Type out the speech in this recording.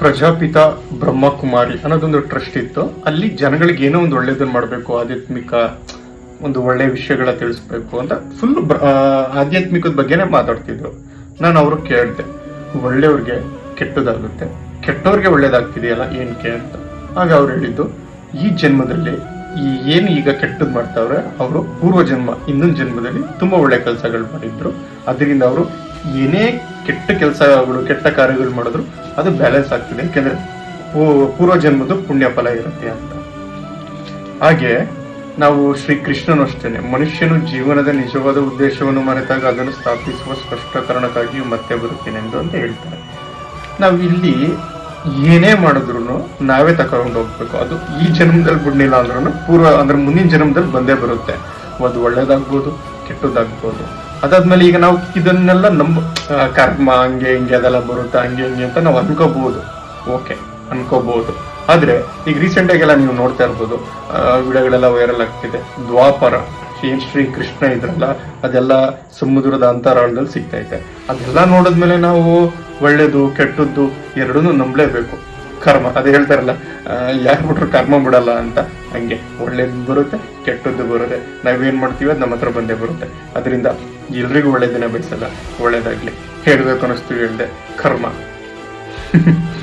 ಪ್ರಜಾಪಿತ ಬ್ರಹ್ಮಕುಮಾರಿ ಅನ್ನೋದೊಂದು ಟ್ರಸ್ಟ್ ಇತ್ತು. ಅಲ್ಲಿ ಜನಗಳಿಗೆ ಏನೋ ಒಂದು ಒಳ್ಳೇದನ್ನ ಮಾಡಬೇಕು, ಆಧ್ಯಾತ್ಮಿಕ ಒಂದು ಒಳ್ಳೆ ವಿಷಯಗಳ ತಿಳಿಸ್ಬೇಕು ಅಂತ ಫುಲ್ ಆಧ್ಯಾತ್ಮಿಕದ ಬಗ್ಗೆನೇ ಮಾತಾಡ್ತಿದ್ರು. ನಾನು ಅವರು ಕೇಳಿದೆ, ಒಳ್ಳೆಯವ್ರಿಗೆ ಕೆಟ್ಟದಾಗುತ್ತೆ, ಕೆಟ್ಟವ್ರಿಗೆ ಒಳ್ಳೇದಾಗ್ತಿದೆಯಲ್ಲ ಏನಕ್ಕೆ ಅಂತ. ಆಗ ಅವ್ರು ಹೇಳಿದ್ದು, ಈ ಜನ್ಮದಲ್ಲಿ ಈ ಏನು ಈಗ ಕೆಟ್ಟದ್ ಮಾಡ್ತಾವ್ರೆ, ಅವರು ಪೂರ್ವ ಜನ್ಮ ಇನ್ನೊಂದು ಜನ್ಮದಲ್ಲಿ ತುಂಬಾ ಒಳ್ಳೆ ಕೆಲಸಗಳು ಮಾಡಿದ್ರು. ಅದರಿಂದ ಅವರು ಏನೇ ಕೆಟ್ಟ ಕೆಲಸಗಳು, ಕೆಟ್ಟ ಕಾರ್ಯಗಳು ಮಾಡಿದ್ರು ಅದು ಬ್ಯಾಲೆನ್ಸ್ ಆಗ್ತಿದೆ. ಯಾಕೆಂದ್ರೆ ಪೂರ್ವ ಜನ್ಮದ ಪುಣ್ಯ ಫಲ ಇರುತ್ತೆ ಅಂತ. ಹಾಗೆ ನಾವು ಶ್ರೀ ಕೃಷ್ಣನು ಅಷ್ಟೇನೆ. ಮನುಷ್ಯನು ಜೀವನದ ನಿಜವಾದ ಉದ್ದೇಶವನ್ನು ಮರೆತಾಗ ಅದನ್ನು ಸ್ಥಾಪಿಸುವ ಸ್ಪಷ್ಟಕರಣಕ್ಕಾಗಿ ಮತ್ತೆ ಬರುತ್ತೇನೆ ಎಂದು ಅಂತ ಹೇಳ್ತಾರೆ. ನಾವು ಇಲ್ಲಿ ಏನೇ ಮಾಡಿದ್ರು ನಾವೇ ತಕೊಂಡು ಹೋಗ್ಬೇಕು. ಅದು ಈ ಜನ್ಮದಲ್ಲಿ ಬಿಡ್ಲಿಲ್ಲ ಅಂದ್ರೂ ಪೂರ್ವ, ಅಂದ್ರೆ ಮುಂದಿನ ಜನ್ಮದಲ್ಲಿ ಬಂದೇ ಬರುತ್ತೆ. ಅದು ಒಳ್ಳೇದಾಗ್ಬೋದು, ಕೆಟ್ಟದಾಗ್ಬೋದು. ಅದಾದ್ಮೇಲೆ ಈಗ ನಾವು ಇದನ್ನೆಲ್ಲ ನಂಬ ಕರ್ಮ, ಹಂಗೆ ಹಿಂಗೆ ಅದೆಲ್ಲ ಬರುತ್ತೆ, ಹಂಗೆ ಹಿಂಗೆ ಅಂತ ನಾವು ಅನ್ಕೋಬಹುದು ಓಕೆ ಅನ್ಕೋಬಹುದು ಆದ್ರೆ ಈಗ ರೀಸೆಂಟ್ ಎಲ್ಲ ನೀವು ನೋಡ್ತಾ ಇರ್ಬೋದು ವಿಡಿಯೋಗಳೆಲ್ಲ ವೈರಲ್ ಆಗ್ತಿದೆ. ದ್ವಾಪರ, ಶ್ರೀ ಶ್ರೀ ಕೃಷ್ಣ ಇದ್ರಲ್ಲ, ಅದೆಲ್ಲ ಸಮುದ್ರದ ಅಂತರಾಳದಲ್ಲಿ ಸಿಗ್ತಾ ಇದೆ. ಅದೆಲ್ಲ ನೋಡಿದ್ಮೇಲೆ ನಾವು ಒಳ್ಳೇದು, ಕೆಟ್ಟದ್ದು ಎರಡನ್ನೂ ನಂಬಲೇಬೇಕು. ಕರ್ಮ, ಅದು ಹೇಳ್ತಾರಲ್ಲ ಯಾರು ಬಿಟ್ರು ಕರ್ಮ ಬಿಡಲ್ಲ ಅಂತ. ಹಂಗೆ, ಒಳ್ಳೇದು ಬರುತ್ತೆ, ಕೆಟ್ಟದ್ದು ಬರುತ್ತೆ. ನಾವೇನ್ ಮಾಡ್ತೀವಿ, ಅದು ನಮ್ಮ ಹತ್ರ ಬಂದೇ ಬರುತ್ತೆ. ಅದರಿಂದ ಎಲ್ರಿಗೂ ಒಳ್ಳೇದಿನ ಬಯಸಲ್ಲ ಒಳ್ಳೇದಾಗ್ಲಿ. ಹೇಳ್ಬೇಕು ಅನ್ನಿಸ್ತೀವಿ ಹೇಳ್ದೆ. ಕರ್ಮ.